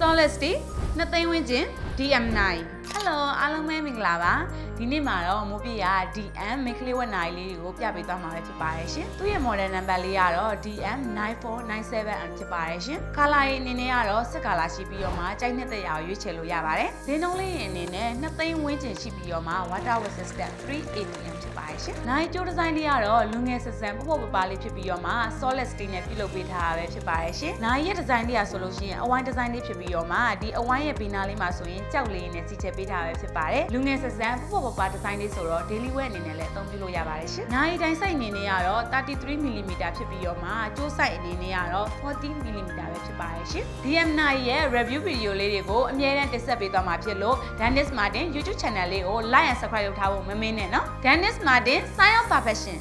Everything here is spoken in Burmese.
Solid Steel နှစ်သိန်းဝန်းကျင် DM9 Hello အားလုံးပဲမင်္ဂလာပါဒီနေ့မှာတော့မိုးပြရ DM မိန်းကလေးဝက်နိုင်လေးတွေကိုပြပေးသွားမှာပဲဖြစ်ပါတယ်ရှင်သူ့ရဲ့ model number လေးကတော့ DM9497 ဖြစ်ပါတယ်ရှင်ကာလာရေးအနေနဲ့ကတော့စက်ကာလာရှိပြီးတော့မှကြိုက်နှစ်သက်ရအောင်ရွေးချယ်လို့ရပါတယ်ဈေးနှုန်းလေးအနေနဲ့နှစ်သိန်းဝန်းကျင်ရှိပြီးတော့မှ water resistant 3 ATM ဖြစ်ပါတယ်ရှင်နိုင်ကျိုးဒီဇိုင်းလေးကတော့လူငယ်ဆက်ဆန်ပေါ့ပေါ့ပပလေးဖြစ်ပြီးတော့မှ solid steel နဲ့ပြုလုပ်ပေးထားတာပဲဖြစ်ပါတယ်ရှင်နိုင်ရဲ့ဒီဇိုင်းလေးကဆိုလို့ရှိရင်အဝိုင်းဒီဇိုင်းလေးဖြစ်ပြီးတော့မှဒီအဝိုင်းရဲ့ဘေးနားလေးမှာဆိုရင်ကြောက်လေးနဲ့စီချက်ပေးထားပဲဖြစ်ပါတယ်လူငယ်ဆက်ဆန်ပေါ့ပေါ့ပပဒီဇိုင်းလေးဆိုတော့ daily wear အနေနဲ့လည်းအသုံးပြုလို့ရပါတယ်ရှင်နိုင်တိုင်းစိုက်အနေနဲ့ကတော့ 33mm ဖြစ်ပြီးတော့မှကျိုးစိုက်အနေနဲ့ကတော့ 14mm ပဲဖြစ်ပါတယ်ရှင် DM9 ရဲ့ review video လေးတွေကိုအမြဲတမ်းတင်ဆက်ပေးသွားမှာဖြစ်လို့ Dennis Martin YouTube channel လေးကို like and subscribe လုပ်ထားဖို့မမင်းနဲ့နော် Dennis Martin Sign of Perfection